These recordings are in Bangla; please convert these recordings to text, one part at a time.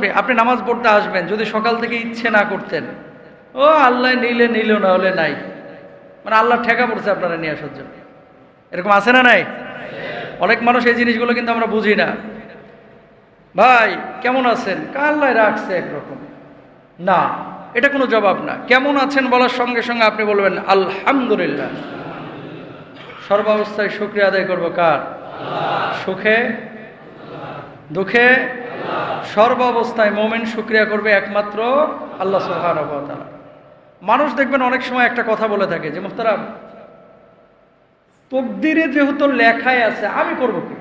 আপনি আপনি নামাজ পড়তে আসবেন, যদি সকাল থেকে ইচ্ছে না করতেন। ও আল্লাহ নিলে নিল, না হলে নাই। মানে আল্লাহ ঠেকা পড়ছে আপনারা নিয়ে আসার জন্য। এরকম আছে না নাই? অনেক মানুষ এই জিনিসগুলো কিন্তু আমরা বুঝি না। ভাই, কেমন আছেন? আল্লাহ রাখছে একরকম? না, এটা কোনো জবাব না। কেমন আছেন বলার সঙ্গে সঙ্গে আপনি বলবেন, আলহামদুলিল্লাহ। সর্বাবস্থায় শুক্রিয়া আদায় করব কার? সুখে, দুঃখে সর্বাবস্থায় মোমেন শুক্রিয়া করবে একমাত্র আল্লাহ তাআলা। মানুষ দেখবেন অনেক সময় একটা কথা বলে থাকে যে মুহতারাম তকদিরে যেহেতু লেখায় আছে, আমি করব কি?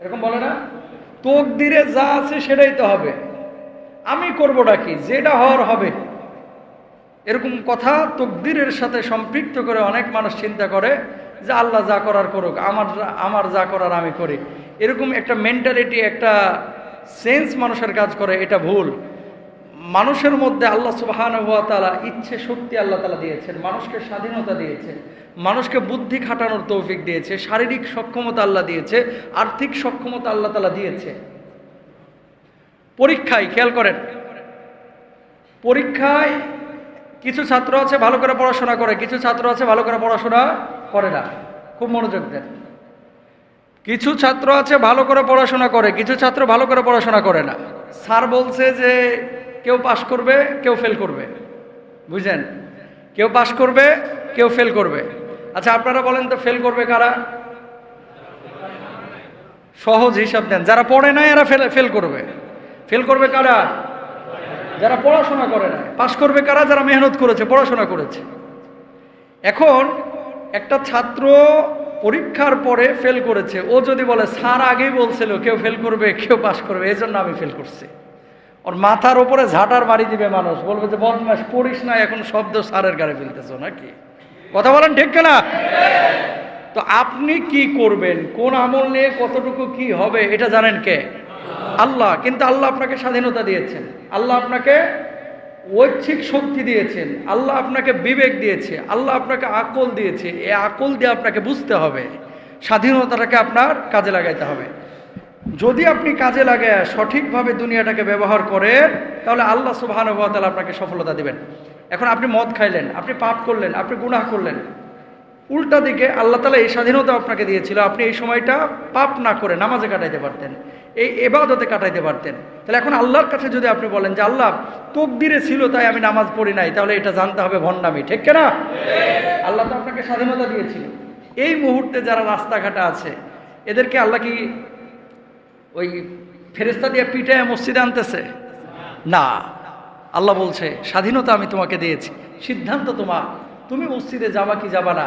এরকম বলে না? তকদিরে যা আছে সেটাই তো হবে। আমি করবোটা কি? যেটা হওয়ার হবে। এরকম কথা তকদিরের সাথে সম্পৃক্ত করে অনেক মানুষ চিন্তা করে যে, আল্লাহ যা করার করুক, আমার আমার যা করার আমি করি। এরকম একটা মেন্টালিটি একটা সেন্স মানুষের কাজ করে, এটা ভুল। মানুষের মধ্যে আল্লাহ সুবাহান হুয়া তালা ইচ্ছে শক্তি আল্লাহ তালা দিয়েছেন, মানুষকে স্বাধীনতা দিয়েছে মানুষকে বুদ্ধি খাটানোর তৌফিক দিয়েছে, শারীরিক সক্ষমতা আল্লাহ দিয়েছে, আর্থিক সক্ষমতা আল্লাহ তালা দিয়েছে। পরীক্ষায়, খেয়াল করেন, পরীক্ষায় কিছু ছাত্র আছে, ভালো করে পড়াশোনা করে, কিছু ছাত্র আছে, ভালো করে পড়াশোনা করে না। খুব মনোযোগ দেন। কিছু ছাত্র আছে ভালো করে পড়াশোনা করে, কিছু ছাত্র ভালো করে পড়াশোনা করে না। স্যার বলছে যে, কেউ পাশ করবে, কেউ ফেল করবে। বুঝলেন? কেউ পাশ করবে, কেউ ফেল করবে। আচ্ছা আপনারা বলেন তো ফেল করবে কারা? সহজ হিসাব দেন। যারা পড়ে না এরা ফেল ফেল করবে। ফেল করবে কারা? যারা পড়াশোনা করে না পাশ করবে কারা? যারা মেহনত করেছে, পড়াশোনা করেছে। এখন একটা ছাত্র পরীক্ষার পরে ফেল করেছে। ও যদি বলে, স্যার আগেই বলছিল, কেউ ফেল করবে, কেউ পাস করবে এই জন্য আমি ফেল করছি। ওর মাথার ওপরে ঝাঁটার বাড়ি দিবে মানুষ। বলবে যে, বদমাস, পড়িস না, এখন শব্দ স্যারের গাড়ি ফেলতেছো নাকি? কথা বলেন ঠিক না তো আপনি কি করবেন? কোন আমল নিয়ে কতটুকু কি হবে, এটা জানেন কে? আল্লাহ। কিন্তু আল্লাহ আপনাকে স্বাধীনতা দিয়েছেন। আল্লাহ আপনাকে ঐচ্ছিক শক্তি দিয়েছেন, আল্লাহ আপনাকে বিবেক দিয়েছে, আল্লাহ আপনাকে আকল দিয়েছে, এ আকল দিয়ে আপনাকে বুঝতে হবে, স্বাধীনতাটাকে আপনার কাজে লাগাইতে হবে। যদি আপনি কাজে লাগায় সঠিকভাবে দুনিয়াটাকে ব্যবহার করেন, তাহলে আল্লাহ সুবাহানুভাতাল আপনাকে সফলতা দিবেন। এখন আপনি মদ খাইলেন, আপনি পাপ করলেন, আপনি গুনাহ করলেন উল্টা দিকে আল্লাহ তালা এই স্বাধীনতা আপনাকে দিয়েছিল। আপনি এই সময়টা পাপ না করে নামাজে কাটাইতে পারতেন, এই এবাদতে কাটাইতে পারতেন। তাহলে এখন আল্লাহর কাছে যদি আপনি বলেন যে, আল্লাহ, তকদিরে ছিল, তাই আমি নামাজ পড়ি নাই, তাহলে এটা জানতে হবে ভণ্ডামি, ঠিক না আল্লাহ তো আপনাকে স্বাধীনতা দিয়েছিল। এই মুহূর্তে যারা রাস্তাঘাটে আছে, এদেরকে আল্লাহ কি ওই ফেরেস্তা দিয়ে পিটায় মসজিদে আনতেছে? না। আল্লাহ বলছে, স্বাধীনতা আমি তোমাকে দিয়েছি। সিদ্ধান্ত তোমার। তুমি মসজিদে যাবা কি যাবা না?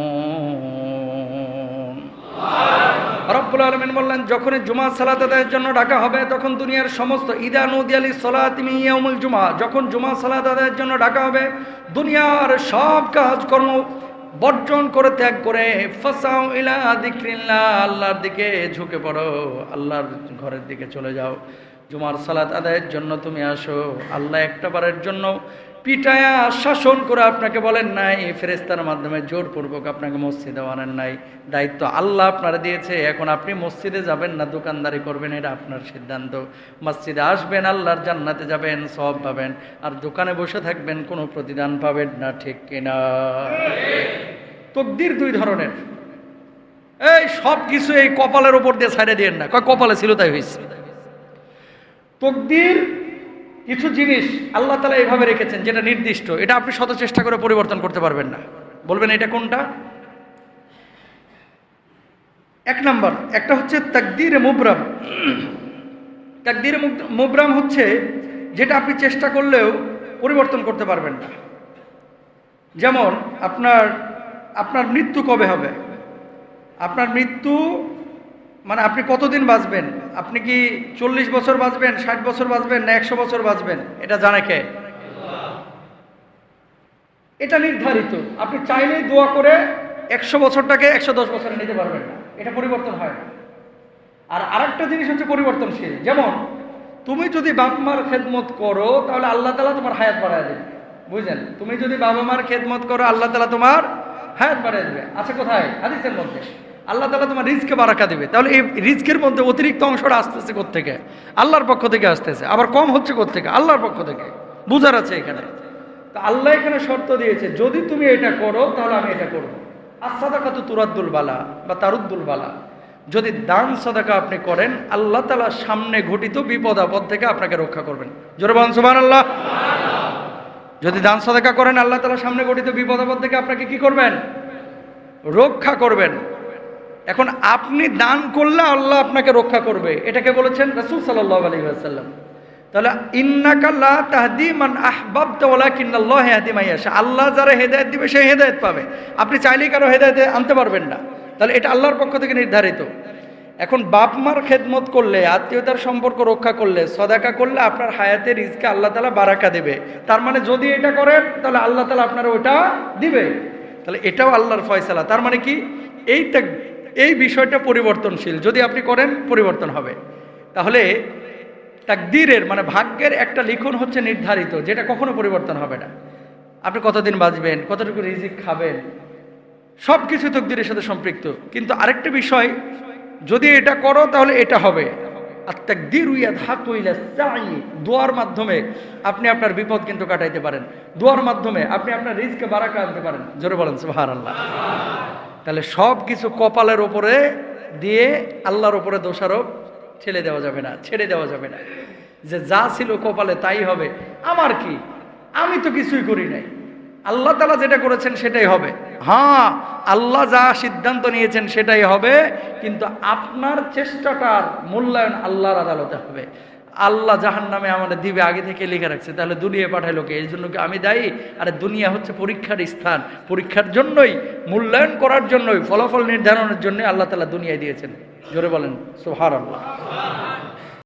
রব্বুল আলমিন বললেন, যখনই জুমা সালাত আদায়ের জন্য ডাকা হবে, তখন দুনিয়ার সমস্ত ঈদা নদী আলী সালাতিমি ইয়ামুল জুমা, যখন জুমা সালাত আদায়ের জন্য ডাকা হবে, দুনিয়ার সব কাজকর্ম বর্জন করে ত্যাগ করে ফসাও ইলা দিক্রিল্লা আল্লাহর দিকে ঝুঁকে পড়ো, আল্লাহর ঘরের দিকে চলে যাও। জুমার সালাত আদায়ের জন্য তুমি আসো। আল্লাহ একটা বারের জন্য পিটায়া শাসন করে আপনাকে বলেন নাই ফেরেস্তার মাধ্যমে জোরপূর্বক আপনাকে মসজিদে আনেন নাই। দায়িত্ব আল্লাহ আপনারা দিয়েছে, এখন আপনি মসজিদে যাবেন না, দোকানদারি করবেন, এটা আপনার সিদ্ধান্ত। মসজিদে আসবেন, আল্লাহর জান্নাতে যাবেন সব পাবেন, আর দোকানে বসে থাকবেন, কোনো প্রতিদান পাবেন না, ঠিক কিনা? তকদির দুই ধরনের। এই সব কিছু এই কপালের ওপর দিয়ে ছাড়ে দিয়েন না। কপালে ছিল তাই হয়েছে তকদির কিছু জিনিস আল্লাহ তালা এইভাবে রেখেছেন যেটা নির্দিষ্ট। এটা আপনি শত চেষ্টা করে পরিবর্তন করতে পারবেন না। বলবেন এটা কোনটা? এক নাম্বার, একটা হচ্ছে তাকদিরে মুবরাম। তাকদিরে মুব- মুবরাম হচ্ছে যেটা আপনি চেষ্টা করলেও পরিবর্তন করতে পারবেন না। যেমন আপনার আপনার মৃত্যু কবে হবে? আপনার মৃত্যু মানে আপনি কতদিন বাঁচবেন? আপনি কি চল্লিশ বছর বাঁচবেন, ষাট বছর বাঁচবেন না একশো বছর বাঁচবেন? এটা জানে কে? এটা নির্ধারিত। আপনি চাইলেই দোয়া করে একশো বছরটাকে একশো দশ বছরে নিতে পারবেন না। এটা পরিবর্তন হয় আর আরেকটা জিনিস হচ্ছে পরিবর্তনশীল। যেমন, তুমি যদি বাপ মার খেদমত করো, তাহলে আল্লাহ তালা তোমার হায়াত বাড়ায় দেবে। বুঝলেন? তুমি যদি বাবা মার খেদমত করো, আল্লাহ তালা তোমার হায়াত বাড়ায় দেবে। আছে কোথায়? হাদিসের মধ্যে। আল্লাহ তালা তোমার রিজকে বারাকা দেবে। তাহলে এই রিজকের মধ্যে অতিরিক্ত অংশটা আসতেছে কোথেকে আল্লাহর পক্ষ থেকে আসতেছে। আবার কম হচ্ছে কোথেকে আল্লাহর পক্ষ থেকে। বুঝার আছে এখানে। তো আল্লাহ এখানে শর্ত দিয়েছে, যদি তুমি এটা করো, তাহলে আমি এটা করব। আসাদাকা তো তুরাদ্দুল বালা বা তারুদ্দুল বালা। যদি দান সদাকা আপনি করেন, আল্লাহ তালা সামনে ঘটিত বিপদ আপদ থেকে আপনাকে রক্ষা করবেন। জোরে সুবহান আল্লাহ যদি দান সদাকা করেন, আল্লাহ তালা সামনে ঘটিত বিপদ আপদ থেকে আপনাকে কি করবেন? রক্ষা করবেন। এখন আপনি দান করলে আল্লাহ আপনাকে রক্ষা করবে। এটাকে বলেছেন রাসূল সাল্লাল্লাহু আলাইহি ওয়াসাল্লাম। তাহলে ইন্নাকা লা তাহদি মান আহবাবতা ওয়ালাকিন্নাল্লাহু ইয়াহদি মান ইয়াশা। আল্লাহ যারা হেদায়েত দিবে, সে হেদায়েত পাবে। আপনি চাইলেই কারও হেদায়েতে আনতে পারবেন না। তাহলে এটা আল্লাহর পক্ষ থেকে নির্ধারিত। এখন বাপ মার খেদমত করলে, আত্মীয়তার সম্পর্ক রক্ষা করলে, সদাকা করলে আপনার হায়াতের রিজকে আল্লাহ তালা বারাকা দেবে। তার মানে যদি এটা করেন, তাহলে আল্লাহ তালা আপনার ওটা দিবে। তাহলে এটাও আল্লাহর ফয়সালা। তার মানে কি? এই ত্যাগ- এই বিষয়টা পরিবর্তনশীল। যদি আপনি করেন, পরিবর্তন হবে। তাহলে তাকদীরের মানে ভাগ্যের একটা লিখন হচ্ছে নির্ধারিত, যেটা কখনো পরিবর্তন হবে না। আপনি কতদিন বাঁচবেন, কতটুকু রিজিক খাবেন সব কিছু তকদিরের সাথে সম্পৃক্ত। কিন্তু আরেকটা বিষয়, যদি এটা করো, তাহলে এটা হবে। আর তাকদির উইয়া ধাক উইলা চাই দোয়ার মাধ্যমে আপনি আপনার বিপদ কিন্তু কাটাইতে পারেন। দোয়ার মাধ্যমে আপনি আপনার রিজকে বারাকা আনতে পারেন। জোরে বলেন সুহার আল্লাহ তাহলে সব কিছু কপালের ওপরে দিয়ে আল্লাহর ওপরে দোষারোপ ছেড়ে দেওয়া যাবে না, ছেড়ে দেওয়া যাবে না। যে যা ছিল কপালে তাই হবে। আমার কি? আমি তো কিছুই করি নাই। আল্লাহ তালা যেটা করেছেন সেটাই হবে। হ্যাঁ আল্লাহ যা সিদ্ধান্ত নিয়েছেন সেটাই হবে, কিন্তু আপনার চেষ্টাটার মূল্যায়ন আল্লাহর আদালতে হবে। আল্লাহ জাহান নামে আমাদের দিবে, আগে থেকে লিখে রাখছে। তাহলে দুনিয়া পাঠায় কে? এই জন্য কি আমি দায়ী? আরে দুনিয়া হচ্ছে পরীক্ষার স্থান। পরীক্ষার জন্যই, মূল্যায়ন করার জন্যই, ফলাফল নির্ধারণের জন্য আল্লাহ তালা দুনিয়ায় দিয়েছেন। জোরে বলেন সোহার আল্লাহ